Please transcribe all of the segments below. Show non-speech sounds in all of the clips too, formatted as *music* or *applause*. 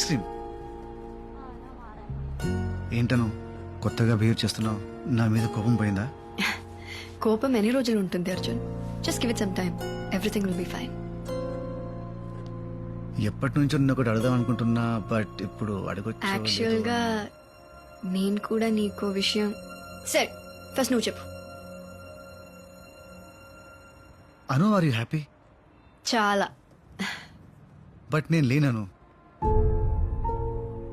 Ice cream? ఏంటను కొత్తగా behave చేస్తున్నావు? నా మీద కోపం పోయిందా? కోపం ఎన్ని రోజులు ఉంటుంది Arjun? Just give it some time everything will be fine ఎప్పటి నుంచో నేను ఒకటి అడదాం అనుకుంటున్నా బట్ ఇప్పుడు అడగొచ్చు యాక్చువల్గా నేను కూడా నీకో విషయం సరే ఫస్ట్ నువ్వు చెప్పు. అను ఆర్ యూ హ్యాపీ చాలా. బట్ నేను లేనను.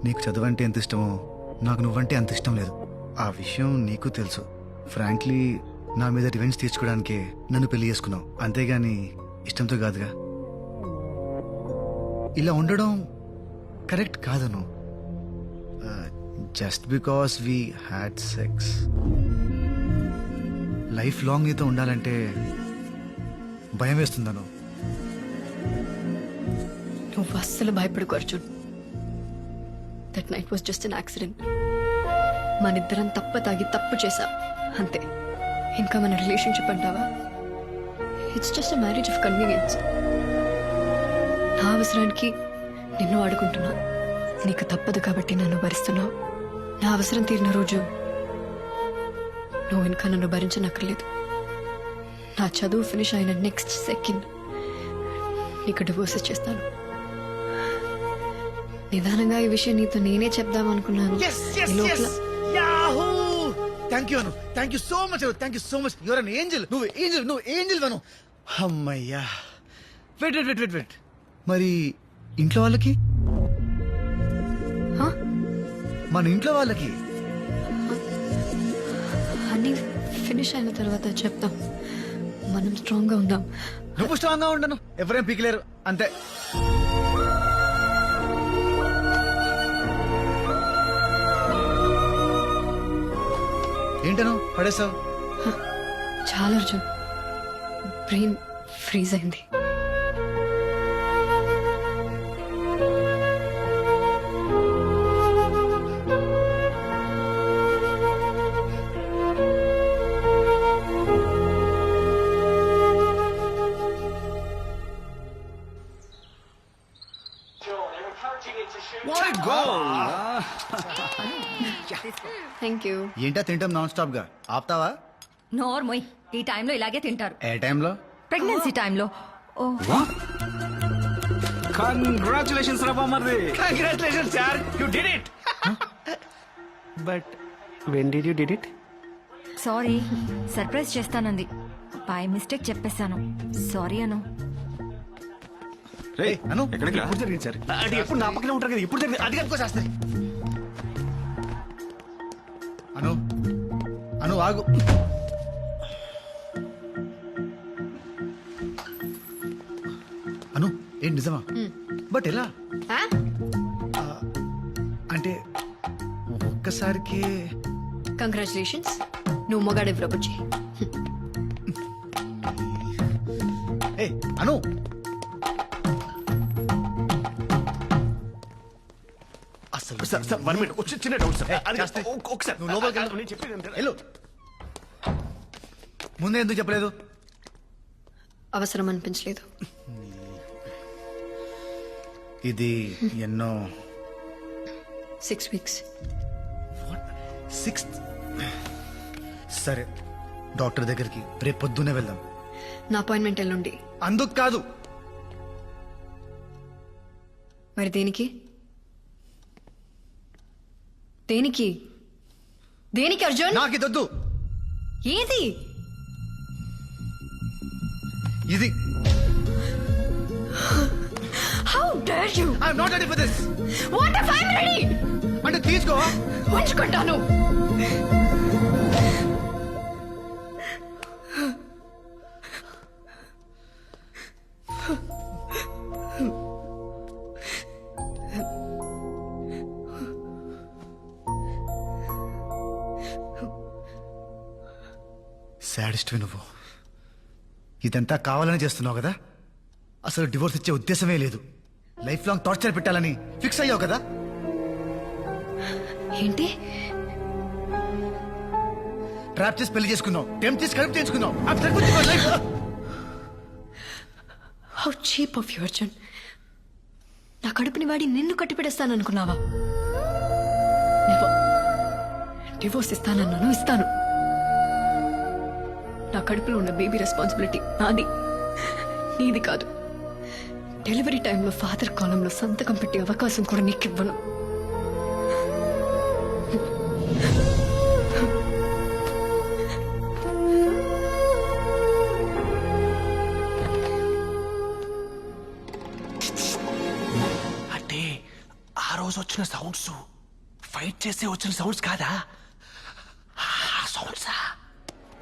నీకు చదువంటే ఎంత ఇష్టమో నాకు నువ్వంటే అంత ఇష్టం లేదు. ఆ విషయం నీకు తెలుసు. ఫ్రాంక్లీ నా మీద రివెంజ్ తీర్చుకోవడానికే నన్ను పెళ్ళి చేసుకున్నావు. అంతేగాని ఇష్టంతో కాదుగా. ఇలా ఉండడం correct కాదను. Just because we had sex life long నీతో ఉండాలంటే భయం వేస్తుందను. నువ్వు అస్సలు భయపడుకోరు చూడు. That night was just an accident మనిద్దరం తప్ప తాగి తప్పు చేశాం. అంతే. ఇంకా మన రిలేషన్షిప్ అంటావా? It's just a marriage of convenience నా అవసరానికి నిన్ను ఆడుకుంటున్నా నీకు తప్పదు కాబట్టి నన్ను భరిస్తున్నావు. నా అవసరం తీరిన రోజు నువ్వు ఇంకా నన్ను భరించనక్కర్లేదు. నా చదువు ఫినిష్ అయిన నెక్స్ట్ సెకండ్ నీకు డివోర్స్ ఇచ్చేస్తాను నిదానంగా ఈ విషయం నీతో నేనే చెప్దాం అనుకున్నాను! Thank you Anu thank you so much thank you so much your an angel నువ్వు ఏంజల్ నువ్వు ఏంజల్ అను అమ్మయ్యా. Wait wait wait wait wait మరి ఇంట్లో వాళ్ళకి? మన ఇంట్లో వాళ్ళకి? అన్ని ఫినిష్ అయిన తర్వాత చెప్తాం. మనం స్ట్రాంగ్గా ఉందాం. నువ్వు స్ట్రాంగ్గా ఉండను. ఎవరేం పీకలేరు. అంతే. ఏంటను? పడేసావు చాలా అర్జున్. బ్రెయిన్ ఫ్రీజ్ అయింది. Thank you. ఏంటా తింటాం నాన్ స్టాప్గా? ఆపుతావా? నోర్మోయ్ ఈ టైంలో ఇలాగే తింటారు. ఏ టైంలో? ప్రెగ్నెన్సీ టైంలో. ఓ. కంగ్రాచులేషన్స్ రా బామ్మర్ది congratulation sir you did it but when did you did it sorry surprise చేస్తానంది. By mistake చెప్పేశాను. సారీ అను. రే అను. ఎక్కడికి రా? ఎప్పుడు జరిగింది సార్ అది ఎప్పుడు నా పక్కనే ఉంటారు కదా ఇప్పుడు జరిగింది? అది కనుకోసేస్తుంది అను ఆగు. అను ఏంటి నిజమా? బట్ ఎలా? అంటే ఒక్కసారికి కంగ్రాచులేషన్స్ నువ్వు మొగాడు బుజ్జి. ఏ అను. అసలు సార్ సార్ వన్ మినిట్. వచ్చి చిన్న డౌట్ సార్. ఏ, ఒకసారి నువ్వు లోపలికి వెళ్ళు. వెళ్ళు. ముందే ఎందుకు చెప్పలేదు? అవసరం అనిపించలేదు ఇది ఎన్నో సిక్స్ వీక్స్ సిక్స్త్ సరే డాక్టర్ దగ్గరికి రేపు పొద్దునే వెళ్దాం. నా అపాయింట్మెంట్ ఎల్లుండి. అందుకు కాదు. మరి దేనికి? దేనికి? దేనికి అర్జున్? నాకు ఇదొద్దు ఏది? ఇది how dare you I'm not ready for this what if I'm ready అంటే తీసుకో. ఉంచుకుంటాను. సాడిస్ట్ నువ్వు ఇదంతా కావాలని చేస్తున్నావు కదా? అసలు డివోర్స్ ఇచ్చే ఉద్దేశమే లేదు. లైఫ్ లాంగ్ టార్చర్ పెట్టాలని ఫిక్స్ అయ్యావు కదా? ఏంటి? ట్రాప్ చేసి పెళ్ళి చేసుకున్నావు. టెంప్ చేసి కడుపు చేసుకున్నావు. How cheap of you Arjun నా కడుపుని వాడి నిన్ను కట్టిపెడేస్తాననుకున్నావా? డివోర్స్ ఇస్తానన్నాను ఇస్తాను. కడుపులో ఉన్న బేబీ రెస్పాన్సిబిలిటీ నాది. నీది కాదు. డెలివరీ టైంలో ఫాదర్ కాలంలో సంతకం పెట్టే అవకాశం కూడా నీకు ఇవ్వను అంటే ఆ రోజు వచ్చిన సౌండ్స్ ఫైట్ చేసే వచ్చిన సౌండ్స్ కాదా?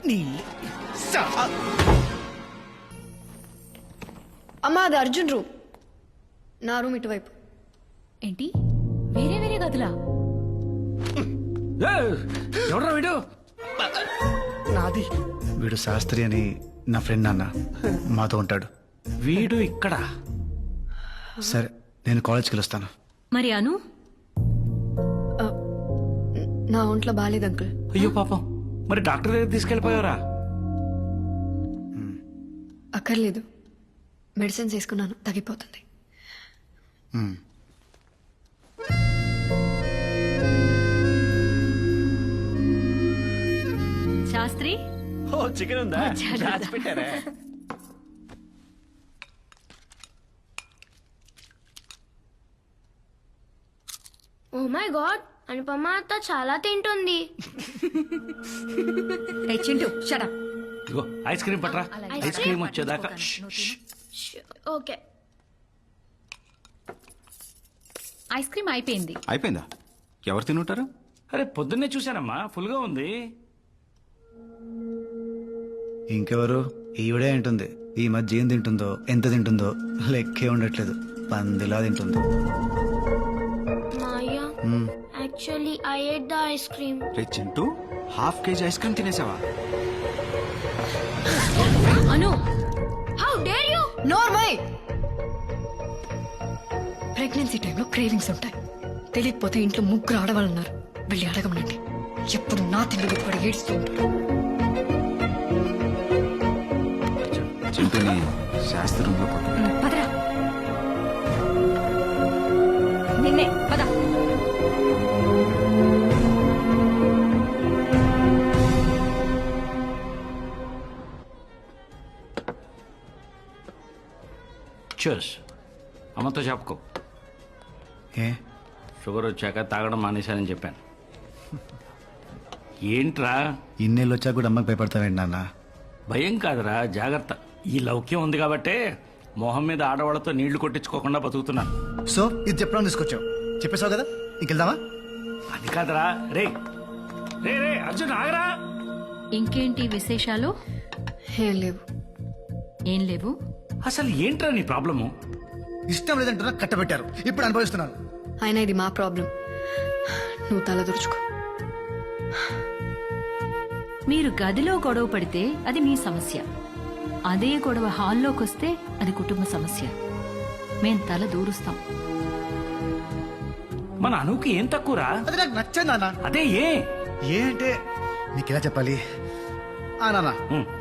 నీ అమ్మా అది అర్జున్ రూమ్. నా రూమ్ ఇటువైపు. ఏంటి? వేరే వేరే గదులా? ఎవడరా వీడు? నాది. వీడు శాస్త్రి అని నా ఫ్రెండ్ అన్న మాతో ఉంటాడు. వీడు ఇక్కడ? సరే నేను కాలేజ్కి వెళ్ళొస్తాను. మరి అను? నా ఒంట్లో బాగాలేదు అంకుల్. అయ్యో పాపం. మరి డాక్టర్ దగ్గర తీసుకెళ్ళిపోయావరా? అక్కర్లేదు. మెడిసిన్స్ వేసుకున్నాను. తగ్గిపోతుంది. శాస్త్రి? ఓ చికెన్ ఉందా? పెట్టారా ఓ మై గాడ్! అనుపమ అత్త చాలా తింటుంది. చింటూ ఇగో ఐస్ క్రీమ్ పట్రా ఐస్ క్రీమ్ వచ్చేదాకా. ఓకే ఐస్ క్రీమ్ అయిపోయింది. అయిపోయిందా? ఎవరు తినుంటారు? అరే పొద్దున్నే చూశానమ్మా ఫుల్గా ఉంది. ఇంకెవరు? ఈవిడే ఉంటుంది ఈ మధ్య ఏం తింటుందో ఎంత తింటుందో లెక్కే ఉండట్లేదు. పందిలా తింటుందో. I ate the ice cream. Ray Chintu half KG ice cream తినేసావా? Anu how dare you? Normal pregnancy టైంలో క్రేవింగ్స్ ఉంటాయి. తెలియకపోతే ఇంట్లో ముగ్గురు ఆడవాళ్ళు ఉన్నారు వెళ్ళి అడగమనండి. ఎప్పుడు నా తిండి కూడా ఏడుస్తూ ఉంటారు. చింటూని శాస్త్రంలో పదరా. నిన్నే పద. చూస్ అమ్మతో చెప్పుకో ఏ? షుగర్ వచ్చాక తాగడం మానేశానని చెప్పాను. *laughs* ఏంట్రా? ఇన్నేళ్ళు వచ్చాక కూడా అమ్మకి భయపడతావేంటి నాన్న? భయం కాదురా జాగ్రత్త. ఈ లౌక్యం ఉంది కాబట్టే మొహం మీద ఆడవాళ్ళతో నీళ్ళు కొట్టించుకోకుండా బతుకుతున్నాను సో ఇది చెప్పడం తీసుకొచ్చావు. చెప్పేశావు కదా? ఇంకెళ్దామా? అది కాదురా. రే రే రే అర్జున్ ఆగరా. ఇంకేంటి విశేషాలు? ఏం లేవు. ఏం లేవు? అసలు ఏంట్రా నీ ప్రాబ్లము? ఇష్టం లేదంటున్నా కట్టబెట్టారు. ఇప్పుడు అనుభవిస్తున్నాను. అయినా ఇది మా ప్రాబ్లం. నువ్వు తల దురుచుకో. మీరు గదిలో గొడవ పడితే అది మీ సమస్య. అదే గొడవ హాల్లోకి వస్తే అది కుటుంబ సమస్య. మేం తల దూరుస్తాం. మన అనుకి ఏం తక్కువరా? అది నాకు నచ్చదు నాన్న. అదే ఏ? ఏ అంటే నీకు ఎలా చెప్పాలి? ఆ నాన్న.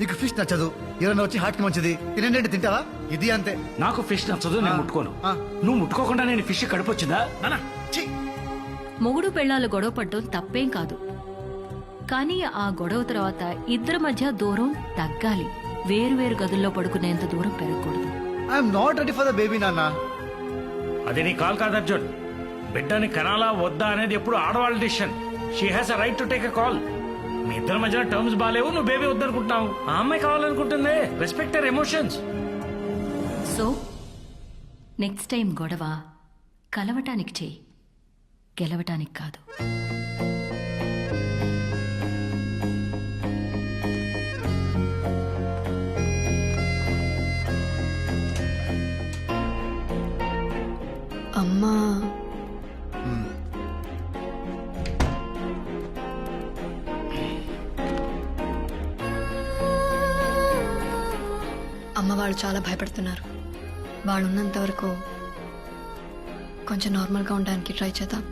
నీకు ఫిష్ నచ్చదు. ఎవరైనా వచ్చి హార్ట్కి మంచిది. తినండి తింటావా? ఇది అంతే. నాకు ఫిష్ నచ్చదు నేను ముట్టుకోను. ఆ. నువ్వు ముట్టుకోకుండా నేను ఫిష్ కడుపు వచ్చిందా? నానా ఛీ! మొగుడు పెళ్ళాలు గొడవ పడటం తప్పేం కాదు. కానీ ఆ గొడవ తర్వాత ఇద్దరి మధ్య దూరం తగ్గాలి. వేరువేరు గదుల్లో పడుకునేంత దూరం పెరగకూడదు. I'm not ready for the baby నాన్న. అది నీ కాల్ కాదు అర్జున్. బిడ్డని కనాలా వద్దా అనేది ఎప్పుడు ఆడవాళ్ళ decision she has a right to take a call మీ ఇద్దరి మధ్యన టర్మ్స్ బాగాలేవు నువ్వు బేబీ వద్దనుకుంటున్నావు. ఆ అమ్మాయి కావాలనుకుంటుంది. Respect your emotions so next time గొడవ కలవటానికి చేయి గెలవటానికి కాదు. అమ్మా వాళ్ళు చాలా భయపడుతున్నారు. వాళ్ళు ఉన్నంత వరకు కొంచెం నార్మల్గా ఉండడానికి ట్రై చేద్దాం.